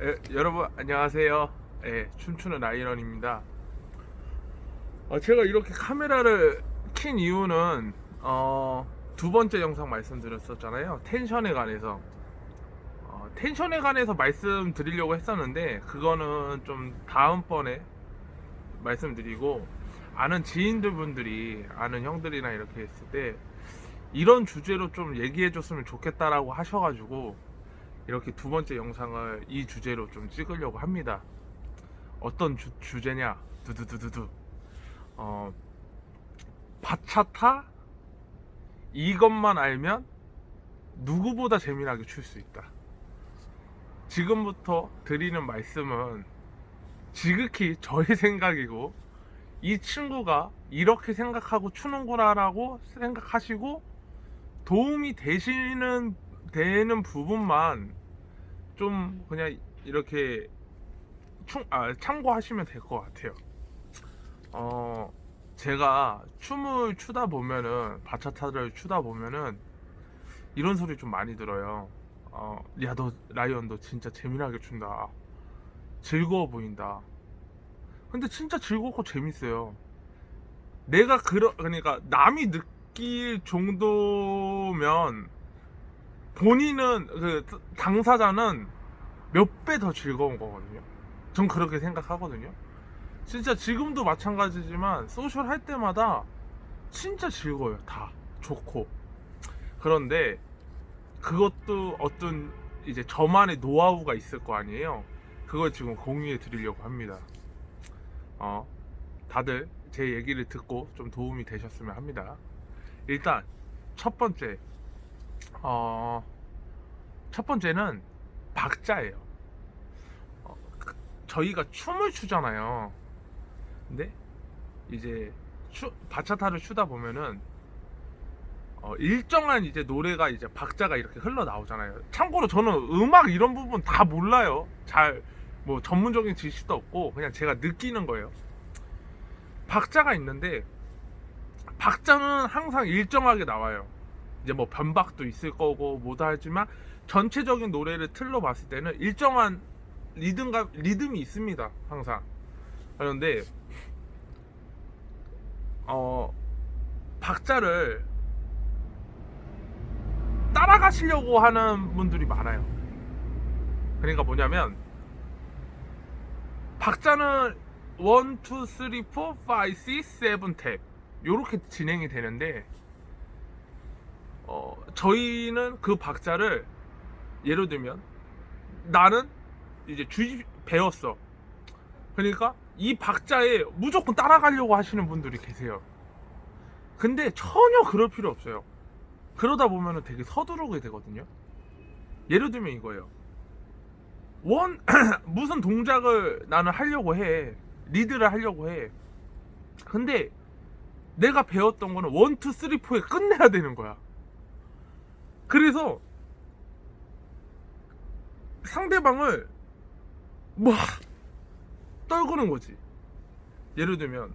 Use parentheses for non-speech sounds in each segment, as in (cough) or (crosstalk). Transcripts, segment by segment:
예, 여러분 안녕하세요. 예, 춤추는 라이언입니다. 어, 제가 이렇게 카메라를 킨 이유는 어, 두 번째 영상 말씀드렸었잖아요. 텐션에 관해서 어, 텐션에 관해서 말씀드리려고 했었는데 그거는 좀 다음번에 말씀드리고 아는 지인들 분들이 아는 형들이나 이렇게 했을 때 이런 주제로 좀 얘기해 줬으면 좋겠다라고 하셔가지고 이렇게 두 번째 영상을 이 주제로 좀 찍으려고 합니다. 어떤 주, 주제냐? 두두두두두. 어, 바차타 이것만 알면 누구보다 재미나게 출 수 있다. 지금부터 드리는 말씀은 지극히 저의 생각이고 이 친구가 이렇게 생각하고 추는구나라고 생각하시고 도움이 되시는 되는 부분만 좀 그냥 이렇게 충, 아, 참고하시면 될 것 같아요. 어, 제가 춤을 추다 보면은 바차타를 추다 보면은 이런 소리 좀 많이 들어요. 어, 야 너 라이언 너 진짜 재미나게 춘다. 즐거워 보인다. 근데 진짜 즐겁고 재밌어요. 내가 그러 그러니까 남이 느낄 정도면 본인은 그 당사자는 몇 배 더 즐거운 거거든요. 전 그렇게 생각하거든요. 진짜 지금도 마찬가지지만 소셜 할 때마다 진짜 즐거워요. 다 좋고. 그런데 그것도 어떤 이제 저만의 노하우가 있을 거 아니에요. 그걸 지금 공유해 드리려고 합니다. 어, 다들 제 얘기를 듣고 좀 도움이 되셨으면 합니다. 일단 첫 번째 어, 첫 번째는 박자예요. 어, 그- 저희가 춤을 추잖아요. 근데 이제 추, 바차타를 추다 보면은 어, 일정한 이제 노래가 이제 박자가 이렇게 흘러 나오잖아요. 참고로 저는 음악 이런 부분 다 몰라요. 잘 뭐 전문적인 지식도 없고 그냥 제가 느끼는 거예요. 박자가 있는데 박자는 항상 일정하게 나와요. 이제 뭐 변박도 있을 거고 뭐도 하지만 전체적인 노래를 틀러 봤을 때는 일정한 리듬과 리듬이 있습니다. 항상. 그런데 어 박자를 따라가시려고 하는 분들이 많아요. 그러니까 뭐냐면 박자는 1, 2, 3, 4, 5, 6, 7탭 요렇게 진행이 되는데 어, 저희는 그 박자를 예를 들면 나는 이제 주입 배웠어. 그러니까 이 박자에 무조건 따라가려고 하시는 분들이 계세요. 근데 전혀 그럴 필요 없어요. 그러다 보면은 되게 서두르게 되거든요. 예를 들면 이거예요. 원 (clears throat) 무슨 동작을 나는 하려고 해. 리드를 하려고 해. 근데 내가 배웠던 거는 원, 투, 쓰리, 포에 끝내야 되는 거야. 그래서 상대방을 막 떨구는 거지. 예를 들면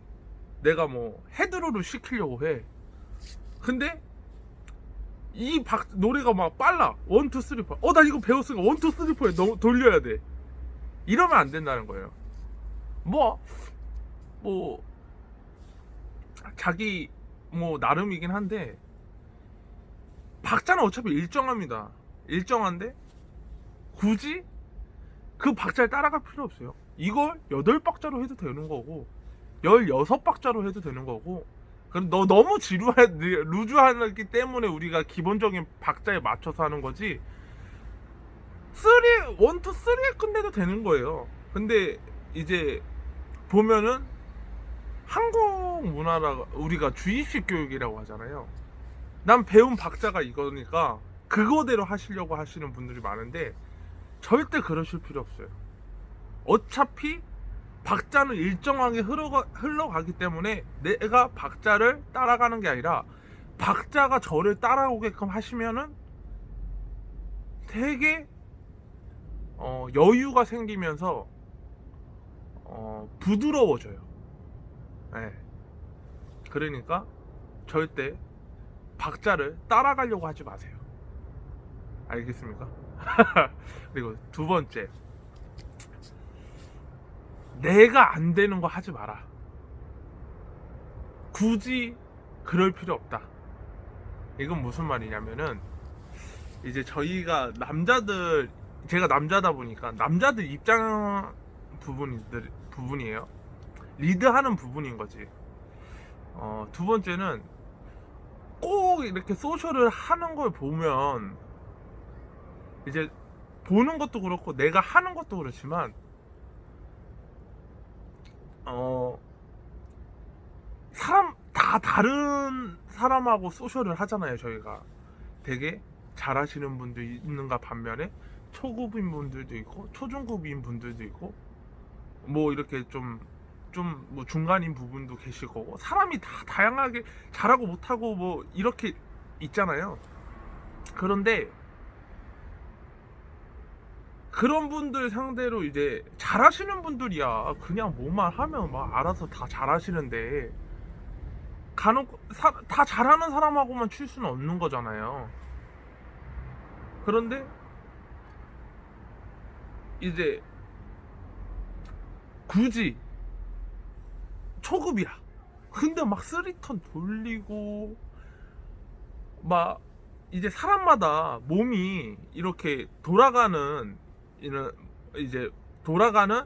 내가 뭐 헤드로를 시키려고 해. 근데 이 박 노래가 막 빨라. 원, 투, 쓰리, 포. 어, 나 이거 배웠으니까 원, 투, 쓰리, 포에 너, 돌려야 돼. 이러면 안 된다는 거예요. 뭐, 뭐, 자기 뭐 나름이긴 한데 박자는 어차피 일정합니다. 일정한데 굳이 그 박자를 따라갈 필요 없어요. 이걸 8박자로 해도 되는 거고 16박자로 해도 되는 거고 그럼 너 너무 지루하 루즈하기 때문에 우리가 기본적인 박자에 맞춰서 하는 거지 3, 1, 2, 3에 끝내도 되는 거예요. 근데 이제 보면은 한국 문화라 우리가 주입식 교육이라고 하잖아요. 난 배운 박자가 이거니까 그거대로 하시려고 하시는 분들이 많은데 절대 그러실 필요 없어요. 어차피 박자는 일정하게 흘러가, 흘러가기 때문에 내가 박자를 따라가는 게 아니라 박자가 저를 따라오게끔 하시면은 되게 어, 여유가 생기면서 어, 부드러워져요. 네. 그러니까 절대 박자를 따라가려고 하지 마세요. 알겠습니까? (laughs) 그리고 두 번째, 내가 안 되는 거 하지 마라. 굳이 그럴 필요 없다. 이건 무슨 말이냐면은 이제 저희가 남자들 제가 남자다 보니까 남자들 입장 부분들 부분이에요. 리드하는 부분인 거지. 어, 두 번째는 꼭 이렇게 소셜을 하는 걸 보면 이제 보는 것도 그렇고 내가 하는 것도 그렇지만 어 사람 다 다른 사람하고 소셜을 하잖아요 저희가. 되게 잘하시는 분도 있는가 반면에 초급인 분들도 있고 초중급인 분들도 있고 뭐 이렇게 좀 좀 뭐 중간인 부분도 계실 거고 사람이 다 다양하게 잘하고 못하고 뭐 이렇게 있잖아요. 그런데 그런 분들 상대로 이제 잘하시는 분들이야. 그냥 뭐만 하면 막 알아서 다 잘하시는데 간혹 사- 다 잘하는 사람하고만 칠 수는 없는 거잖아요. 그런데 이제 굳이 초급이야 근데 막 쓰리턴 돌리고 막 이제 사람마다 몸이 이렇게 돌아가는 이런 이제 돌아가는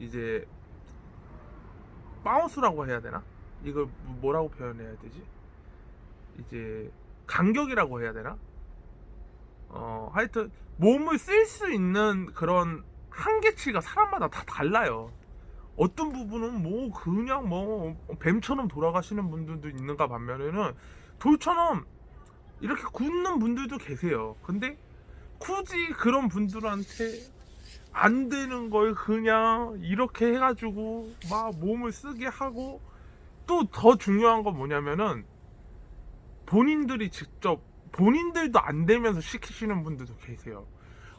이제 바운스라고 해야 되나? 이걸 뭐라고 표현해야 되지? 이제 간격이라고 해야 되나? 어 하여튼 몸을 쓸 수 있는 그런 한계치가 사람마다 다 달라요. 어떤 부분은 뭐 그냥 뭐 뱀처럼 돌아가시는 분들도 있는가 반면에는 돌처럼 이렇게 굳는 분들도 계세요. 근데 굳이 그런 분들한테 안 되는 걸 그냥 이렇게 해가지고 막 몸을 쓰게 하고 또 더 중요한 건 뭐냐면은 본인들이 직접 본인들도 안 되면서 시키시는 분들도 계세요.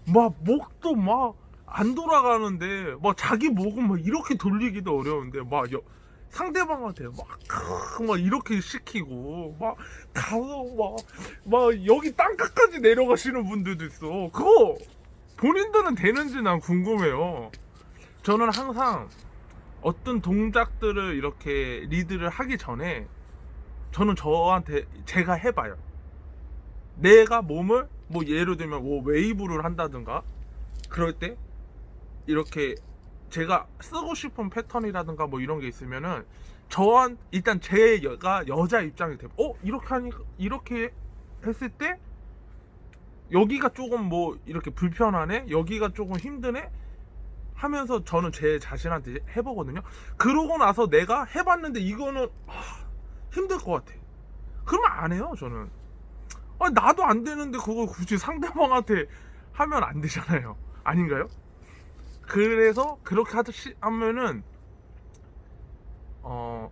막 목도 막 안 돌아가는데 막 자기 목은 막 이렇게 돌리기도 어려운데 막 여- 상대방한테 막, 크으 막 이렇게 시키고 막 가서 막, 막 여기 땅끝까지 내려가시는 분들도 있어. 그거 본인들은 되는지 난 궁금해요. 저는 항상 어떤 동작들을 이렇게 리드를 하기 전에 저는 저한테 제가 해봐요. 내가 몸을 뭐 예를 들면 뭐 웨이브를 한다든가 그럴 때 이렇게 제가 쓰고 싶은 패턴이라든가 뭐 이런 게 있으면은 저한 일단 제가 여자 입장이 되면 어? 이렇게 하니 이렇게 했을 때 여기가 조금 뭐 이렇게 불편하네? 여기가 조금 힘드네? 하면서 저는 제 자신한테 해보거든요. 그러고 나서 내가 해봤는데 이거는 아, 힘들 것 같아. 그러면 안 해요 저는. 아, 나도 안 되는데 그걸 굳이 상대방한테 하면 안 되잖아요. 아닌가요? 그래서 그렇게 하듯이 하면은 어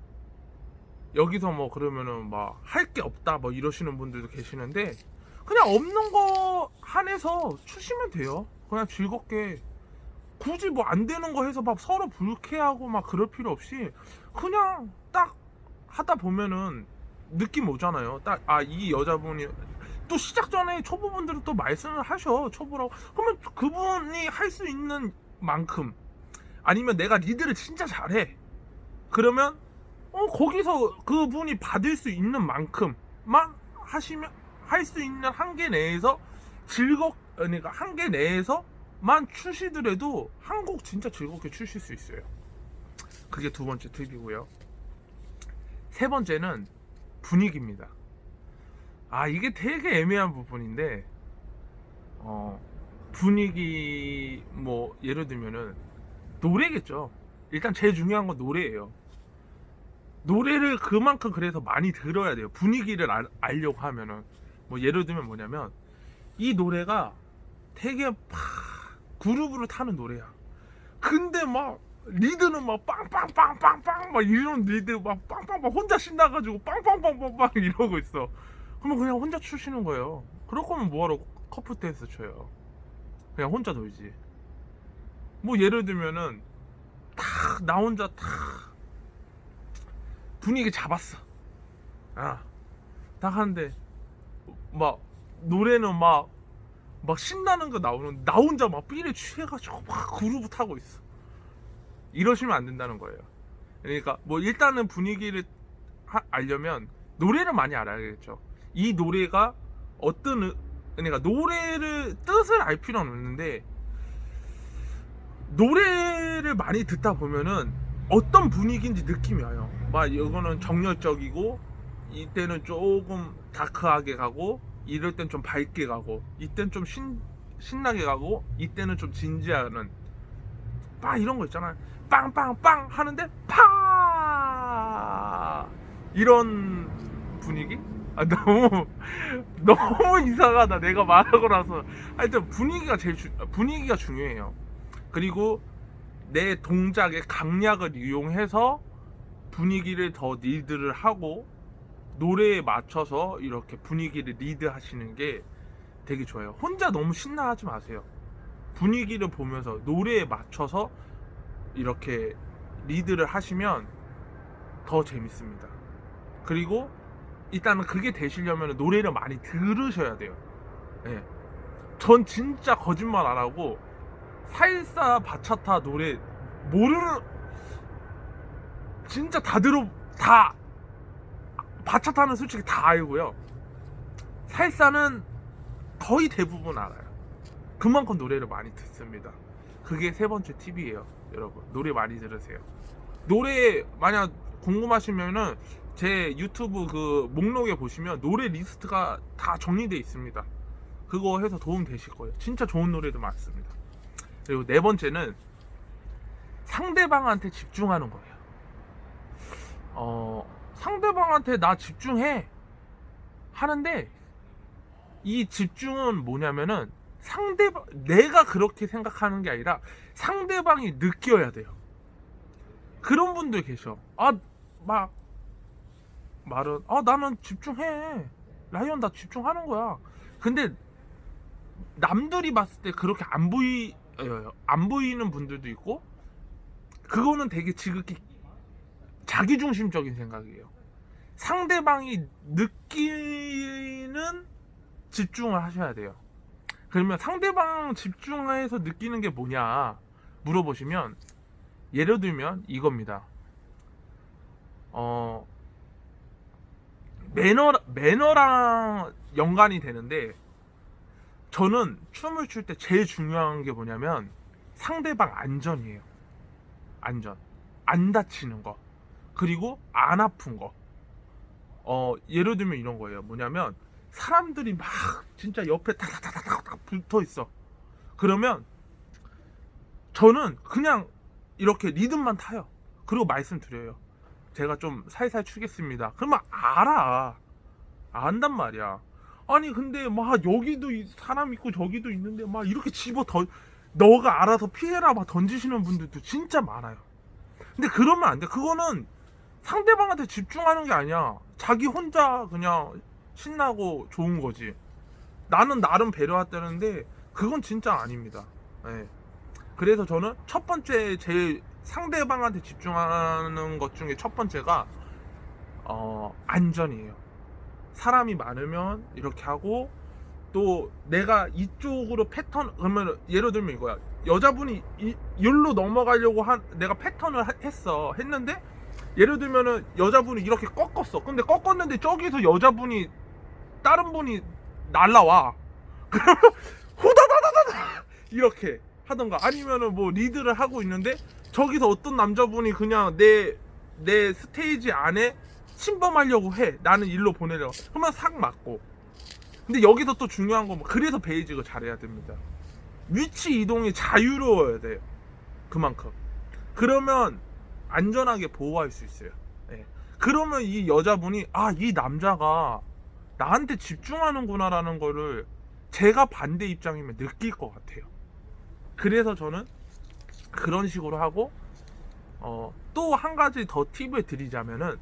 여기서 뭐 그러면은 막 할 게 없다 뭐 이러시는 분들도 계시는데 그냥 없는 거 한해서 추시면 돼요. 그냥 즐겁게 굳이 뭐 안 되는 거 해서 막 서로 불쾌하고 막 그럴 필요 없이 그냥 딱 하다 보면은 느낌 오잖아요. 딱 아 이 여자분이 또 시작 전에 초보분들은 또 말씀을 하셔 초보라고 그러면 그분이 할 수 있는 만큼 아니면 내가 리드를 진짜 잘해. 그러면 어 거기서 그분이 받을 수 있는 만큼만 하시면 할 수 있는 한계 내에서 즐겁 그러니까 한계 내에서만 추시더라도 한 곡 진짜 즐겁게 추실 수 있어요. 그게 두 번째 팁이고요. 세 번째는 분위기입니다. 아 이게 되게 애매한 부분인데 어 분위기 뭐 예를 들면은 노래겠죠. 일단 제일 중요한 건 노래예요. 노래를 그만큼 그래서 많이 들어야 돼요. 분위기를 알, 알려고 하면은 뭐 예를 들면 뭐냐면 이 노래가 되게 팍 그루브를 타는 노래야. 근데 막 리드는 막 빵빵빵빵빵 막 이런 리드 막 빵빵빵 혼자 신나가지고 빵빵빵빵빵 이러고 있어. 그러면 그냥 혼자 추시는 거예요. 그럴 거면 뭐하러 커플 댄스 쳐요. 그냥 혼자 놀지. 뭐 예를 들면은 탁나 혼자 탁 분위기 잡았어. 아, 딱 하는데 막 노래는 막 막 신나는 거 나오는 나 혼자 막 삘에 취해가지고 막 그루브 타고 있어. 이러시면 안 된다는 거예요. 그러니까 뭐 일단은 분위기를 하- 알려면 노래를 많이 알아야겠죠. 이 노래가 어떤 의- 그러니까 노래를 뜻을 알 필요는 없는데 노래를 많이 듣다 보면은 어떤 분위기인지 느낌이 와요. 막 이거는 정열적이고 이때는 조금 다크하게 가고 이럴 땐 좀 밝게 가고 이땐 좀 신, 신나게 가고 이때는 좀 진지하는 막 이런 거 있잖아요. 빵빵빵 하는데 파 이런 분위기? 아 너무 (laughs) 너무 이상하다 내가 말하고 나서 하여튼 분위기가 제일 주, 분위기가 중요해요. 그리고 내 동작의 강약을 이용해서 분위기를 더 리드를 하고 노래에 맞춰서 이렇게 분위기를 리드 하시는 게 되게 좋아요. 혼자 너무 신나하지 마세요. 분위기를 보면서 노래에 맞춰서 이렇게 리드를 하시면 더 재밌습니다. 그리고 일단은 그게 되시려면 노래를 많이 들으셔야 돼요. 예. 전 진짜 거짓말 안 하고 살사 바차타 노래 모르는 진짜 다 들어 다 바차타는 솔직히 다 알고요. 살사는 거의 대부분 알아요. 그만큼 노래를 많이 듣습니다. 그게 세 번째 팁이에요, 여러분. 노래 많이 들으세요. 노래 만약 궁금하시면은 제 유튜브 그 목록에 보시면 노래 리스트가 다 정리되어 있습니다. 그거 해서 도움 되실 거예요. 진짜 좋은 노래도 많습니다. 그리고 네 번째는 상대방한테 집중하는 거예요. 어, 상대방한테 나 집중해 하는데 이 집중은 뭐냐면은 상대방 내가 그렇게 생각하는 게 아니라 상대방이 느껴야 돼요. 그런 분들 계셔. 아 막 말은 아 나는 집중해. 라이언 나 집중하는 거야. 근데 남들이 봤을 때 그렇게 안 보이 어, 안 보이는 분들도 있고 그거는 되게 지극히 자기중심적인 생각이에요. 상대방이 느끼는 집중을 하셔야 돼요. 그러면 상대방 집중해서 느끼는 게 뭐냐 물어보시면 예를 들면 이겁니다. 어 매너 매너랑 연관이 되는데 저는 춤을 출 때 제일 중요한 게 뭐냐면 상대방 안전이에요. 안전. 안 다치는 거. 그리고 안 아픈 거. 어, 예를 들면 이런 거예요. 뭐냐면 사람들이 막 진짜 옆에 타타타타타 붙어 있어. 그러면 저는 그냥 이렇게 리듬만 타요. 그리고 말씀드려요. 제가 좀 살살 추겠습니다. 그러면 알아. 안단 말이야. 아니 근데 막 여기도 이- 사람 있고 저기도 있는데 막 이렇게 집어 던 너가 알아서 피해라 막 던지시는 분들도 진짜 많아요. 근데 그러면 안 돼. 그거는 상대방한테 집중하는 게 아니야. 자기 혼자 그냥 신나고 좋은 거지. 나는 나름 배려했다는데 그건 진짜 아닙니다. 예. 그래서 저는 첫 번째 제일 상대방한테 집중하는 것 중에 첫 번째가 어, 안전이에요. 사람이 많으면 이렇게 하고 또 내가 이쪽으로 패턴 그러면 예를 들면 이거야. 여자분이 이, 여기로 넘어가려고 한 내가 패턴을 하- 했어. 했는데 예를 들면은 여자분이 이렇게 꺾었어. 근데 꺾었는데 저기서 여자분이 다른 분이 날라와. (laughs) 그러면 후다다다다다! 이렇게 하던가 아니면은 뭐 리드를 하고 있는데 저기서 어떤 남자분이 그냥 내 내 스테이지 안에 침범하려고 해. 나는 일로 보내려고. 그러면 싹 맞고. 근데 여기서 또 중요한 건 뭐, 그래서 베이직을 잘해야 됩니다. 위치 이동이 자유로워야 돼요. 그만큼. 그러면 안전하게 보호할 수 있어요. 예. 그러면 이 여자분이 아, 이 남자가 나한테 집중하는구나라는 거를 제가 반대 입장이면 느낄 것 같아요. 그래서 저는 그런 식으로 하고 어, 또 한 가지 더 팁을 드리자면은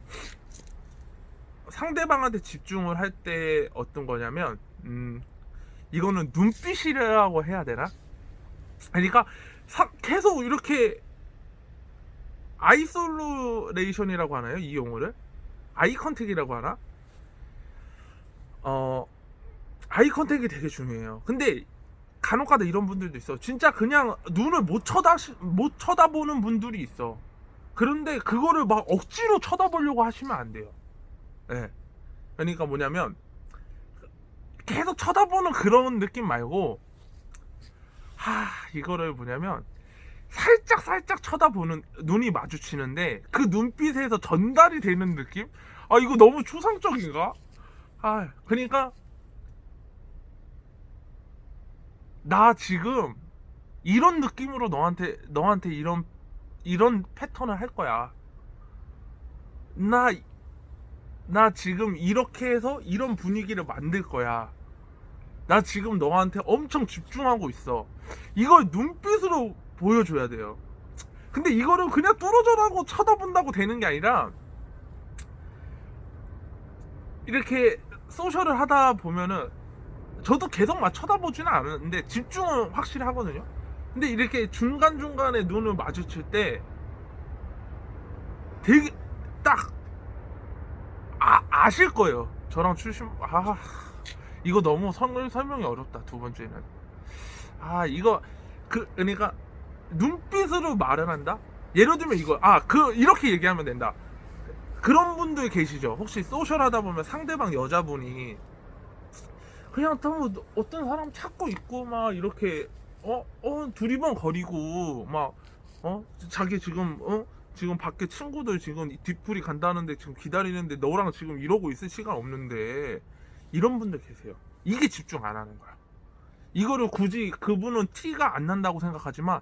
상대방한테 집중을 할 때 어떤 거냐면 음, 이거는 눈빛이라고 해야 되나? 그러니까 사- 계속 이렇게 아이솔레이션이라고 하나요? 이 용어를? 아이 컨택이라고 하나? 어 아이 컨택이 되게 중요해요. 근데 간혹가다 이런 분들도 있어. 진짜 그냥 눈을 못 쳐다 못 쳐다보는 분들이 있어. 그런데 그거를 막 억지로 쳐다보려고 하시면 안 돼요. 예. 그러니까 뭐냐면 계속 쳐다보는 그런 느낌 말고 하 이거를 뭐냐면 살짝 살짝 쳐다보는 눈이 마주치는데 그 눈빛에서 전달이 되는 느낌? 아 이거 너무 추상적인가? 아 그러니까 나 지금 이런 느낌으로 너한테 너한테 이런 이런 패턴을 할 거야. 나 나 지금 이렇게 해서 이런 분위기를 만들 거야. 나 지금 너한테 엄청 집중하고 있어. 이걸 눈빛으로 보여줘야 돼요. 근데 이거를 그냥 뚫어져라고 쳐다본다고 되는 게 아니라 이렇게 소셜을 하다 보면은 저도 계속 막 쳐다보지는 않았는데 집중은 확실히 하거든요. 근데 이렇게 중간중간에 눈을 마주칠 때 되게 딱 아, 아실 거예요. 저랑 출신 아 이거 너무 설, 설명이 어렵다. 두 번째는 아 이거 그 그러니까 눈빛으로 말을 한다. 예를 들면 이거 아 그 이렇게 얘기하면 된다. 그런 분들 계시죠. 혹시 소셜 하다 보면 상대방 여자분이 그냥 또 어떤 사람 찾고 있고 막 이렇게 어 어 두리번 거리고 막 어 자기 지금 어 지금 밖에 친구들 지금 뒷풀이 간다는데 지금 기다리는데 너랑 지금 이러고 있을 시간 없는데 이런 분들 계세요. 이게 집중 안 하는 거야. 이거를 굳이 그분은 티가 안 난다고 생각하지만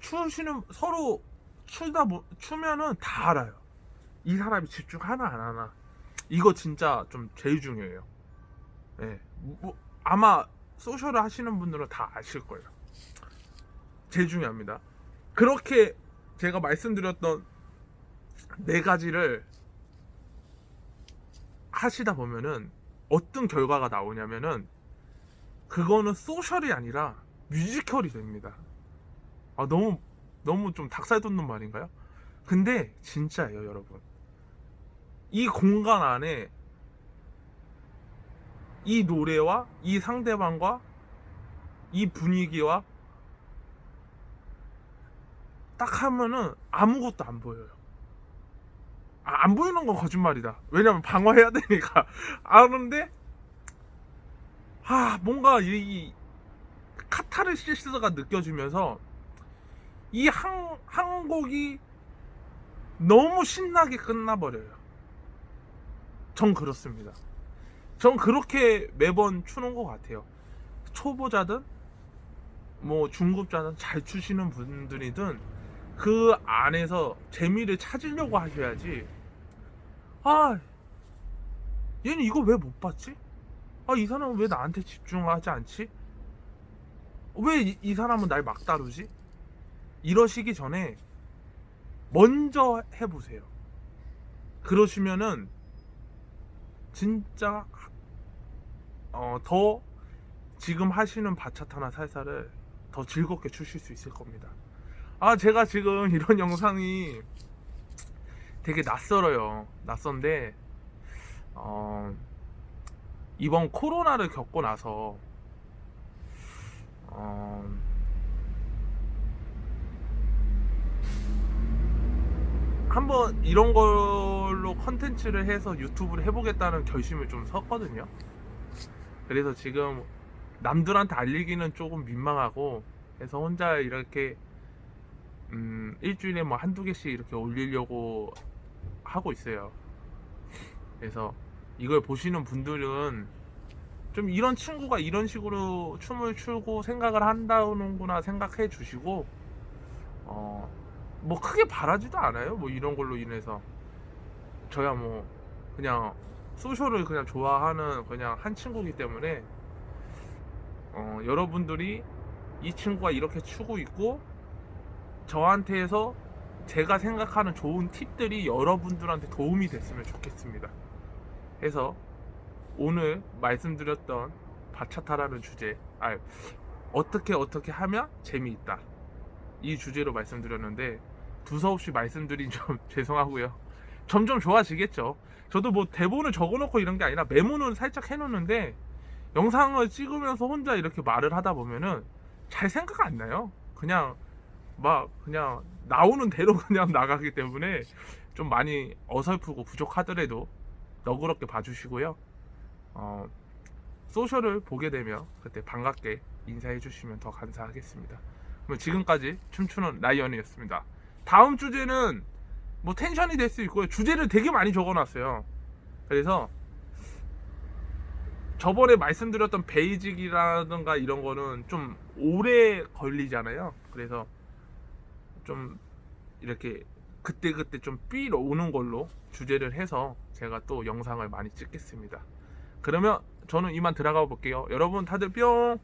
추시는 서로 추다 보 추면은 다 알아요. 이 사람이 집중 하나 안 하나. 이거 진짜 좀 제일 중요해요. 예. 뭐, 아마 소셜을 하시는 분들은 다 아실 거예요. 제일 중요합니다. 그렇게 제가 말씀드렸던 네 가지를 하시다 보면은 어떤 결과가 나오냐면은 그거는 소셜이 아니라 뮤지컬이 됩니다. 아 너무 너무 좀 닭살 돋는 말인가요? 근데 진짜예요, 여러분. 이 공간 안에 이 노래와 이 상대방과 이 분위기와 딱 하면은 아무것도 안 보여요. 아, 안 보이는 건 거짓말이다. 왜냐면 방어해야 (laughs) 되니까. 아는데, 아, 뭔가 이, 이 카타르시스가 느껴지면서 이 한, 한 곡이 너무 신나게 끝나버려요. 전 그렇습니다. 전 그렇게 매번 추는 것 같아요. 초보자든 뭐 중급자든 잘 추시는 분들이든 그 안에서 재미를 찾으려고 하셔야지. 아, 얘는 이거 왜 못 봤지? 아, 이 사람은 왜 나한테 집중하지 않지? 왜이 사람은 날 막 다루지? 이러시기 전에 먼저 해보세요. 그러시면은 진짜 어, 더 지금 하시는 바차타나 살사를 더 즐겁게 추실 수 있을 겁니다. 아, 제가 지금 (laughs) 이런 영상이 되게 낯설어요. 낯선데, 어, 이번 코로나를 겪고 나서, 어, 한번 이런 걸로 컨텐츠를 해서 유튜브를 해보겠다는 결심을 좀 섰거든요. 그래서 지금 남들한테 알리기는 조금 민망하고 해서 혼자 이렇게 음, 일주일에 뭐 한두 개씩 이렇게 올리려고 하고 있어요. 그래서 이걸 보시는 분들은 좀 이런 친구가 이런 식으로 춤을 추고 생각을 한다는구나 생각해 주시고 어 뭐 크게 바라지도 않아요. 뭐 이런 걸로 인해서 저야 뭐 그냥 소셜을 그냥 좋아하는 그냥 한 친구이기 때문에 어, 여러분들이 이 친구가 이렇게 추고 있고 저한테서 제가 생각하는 좋은 팁들이 여러분들한테 도움이 됐으면 좋겠습니다. 해서 오늘 말씀드렸던 바차타라는 주제, 아, 어떻게 어떻게 하면 재미있다. 이 주제로 말씀드렸는데 두서없이 말씀드린 점 (laughs) 죄송하고요. 점점 좋아지겠죠. 저도 뭐 대본을 적어놓고 이런 게 아니라 메모는 살짝 해놓는데 영상을 찍으면서 혼자 이렇게 말을 하다 보면은 잘 생각 안 나요. 그냥 막 그냥 나오는 대로 (laughs) 그냥 나가기 때문에 좀 많이 어설프고 부족하더라도 너그럽게 봐주시고요. 어, 소셜을 보게 되면 그때 반갑게 인사해 주시면 더 감사하겠습니다. 그럼 지금까지 춤추는 라이언이었습니다. 다음 주제는 뭐 텐션이 될 수 있고요. 주제를 되게 많이 적어놨어요. 그래서 저번에 말씀드렸던 베이직이라든가 이런 거는 좀 오래 걸리잖아요. 그래서 좀 이렇게 그때그때 좀삘 오는 걸로 주제를 해서 제가 또 영상을 많이 찍겠습니다. 그러면 저는 이만 들어가 볼게요. 여러분 다들 뿅!